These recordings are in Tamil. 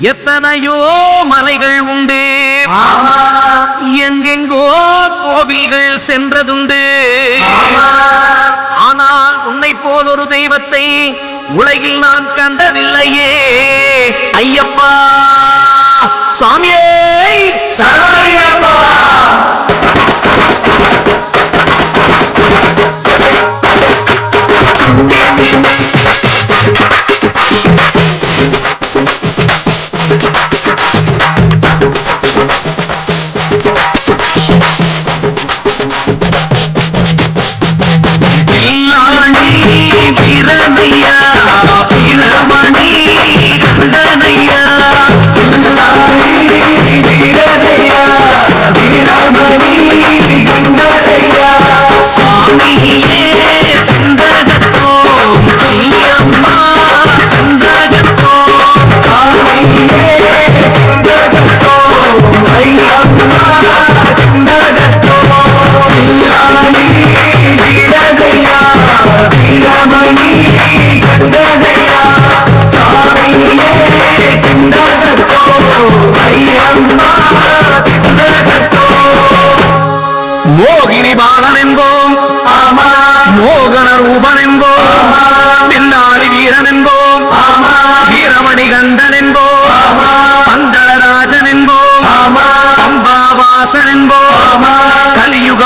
எத்தனையோ மலைகள் உண்டு. எங்கெங்கோ கோவில்கள் சென்றதுண்டு. ஆனால் உன்னை போல் ஒரு தெய்வத்தை உலகில் நான் கண்டதில்லையே. ஐயப்பா சுவாமியே சரணமையப்பா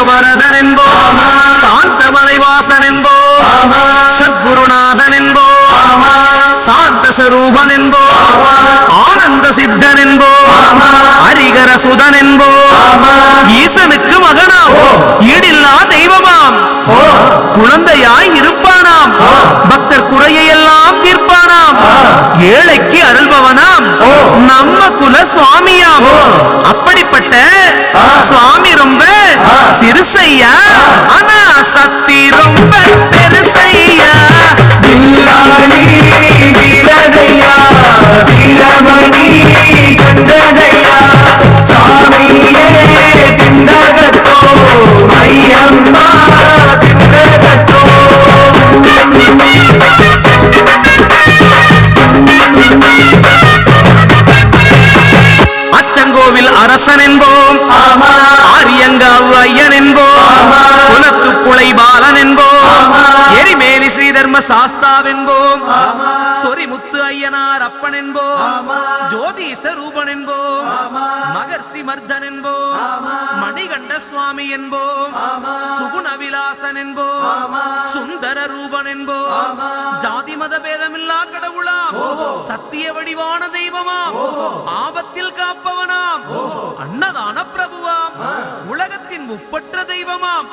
வரதன் என்போம் காந்தமலை வாசன் என்போம் சத்குருநாதன் என்போம் சாந்த என்போம் ஆனந்த சித்தன் என்போம் ஹரிகர சுதன் என்போம் ஈசனுக்கு மகனாம் ஈடில்லா தெய்வமாம் குழந்தையாய் இருப்பானாம் பக்தர் குறையை எல்லாம் தீர்ப்பானாம் ஏழைக்கு அருள்பவனாம் நம்ம குல சுவாமியாம். அப்படிப்பட்ட சுவாமி சிறுசையா ஆனா சக்தி ரொம்ப ஸ்ரீதர்ம சாஸ்தாவென்போம். சொரிமுத்து ஐயனார் அப்பன் என்போம் ஜோதிச ரூபன் என்போம் மகர்ஷி மர்தன் என்போம் மணிகண்ட சுவாமி என்போம் சுகுண விலாசன் என்போம் சுந்தர ரூபன் என்போம் ஜாதி மத பேதமில்லா கடவுளாம் சத்திய வடிவான தெய்வமாம் ஆபத்தில் காப்பவனாம் அன்னதான பிரபுவாம் உலகத்தின் முப்பற்ற தெய்வமாம்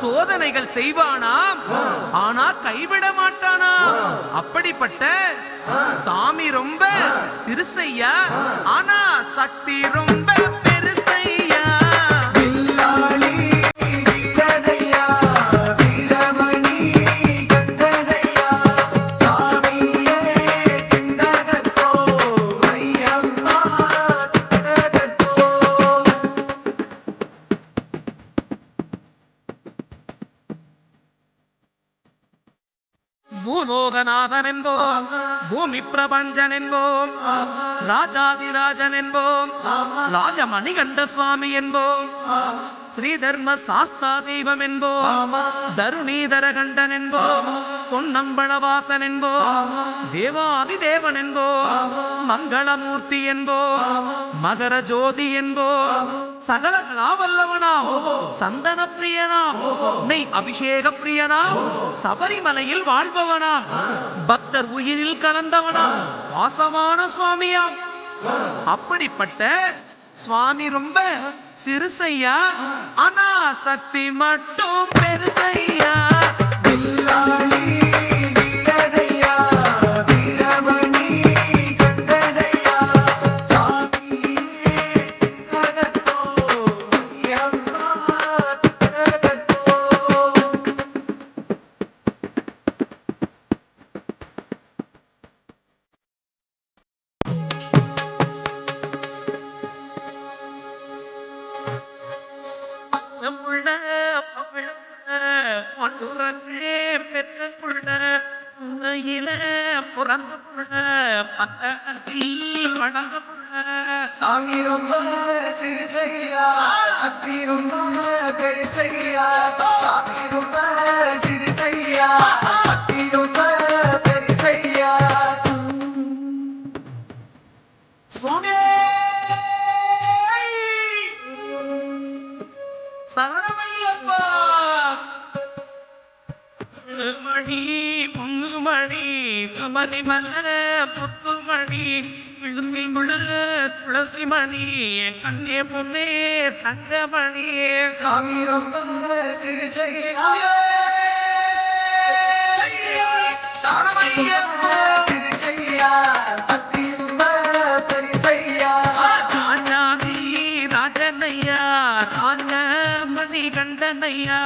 சோதனைகள் செய்வானாம் ஆனா கைவிட மாட்டானாம். அப்படிப்பட்ட சாமி ரொம்ப சிறுசையா ஆனா சக்தி ரொம்ப என்போம் பூமி பிரபஞ்சன் என்போம் ராஜாதிராஜன் என்போம் ராஜமணிகண்ட சுவாமி என்போம் ஸ்ரீதர்ம சாஸ்தா தெய்வம் என்போம் தருணீதர கண்டன் என்போம் பொன்னம்பளவாசன் என்போம் தேவாதி தேவன் என்போம் மங்களமூர்த்தி என்போம் மகர ஜோதி என்போம் சகல கலாவல்லவனாம் சந்தன பிரியனாம் நெய் அபிஷேக பிரியனாம் சபரிமலையில் வாழ்பவனாம். பக்தர் உயிரில் கலந்தவனாம். வாசமான சுவாமியாம். அப்படிப்பட்ட சுவாமி ரொம்ப சிறுசையா ஆனா சக்தி மட்டும் பெருசையா. உயிரே பெற்ற புள்ள உன்னையிலே பிறந்த புள்ள பத்தத்தில் வளர்ந்த புள்ள. சாமி ரொம்ப சிறுசகியா அத்தி ரொம்ப பெருசகியா சாமி ரொம்ப சிறுசகியா அத்தி சரணமையப்பா மணி பொங்குமணி துமதி மல்ல புத்துமணி விழுமி முழு துளசி மணி கண்ணே பொன்னே தங்கமணி சாமி ரொம்ப ரொம்ப பெருசையா. ராஜாதி ராஜனையா ராஜமணி கண்டனையா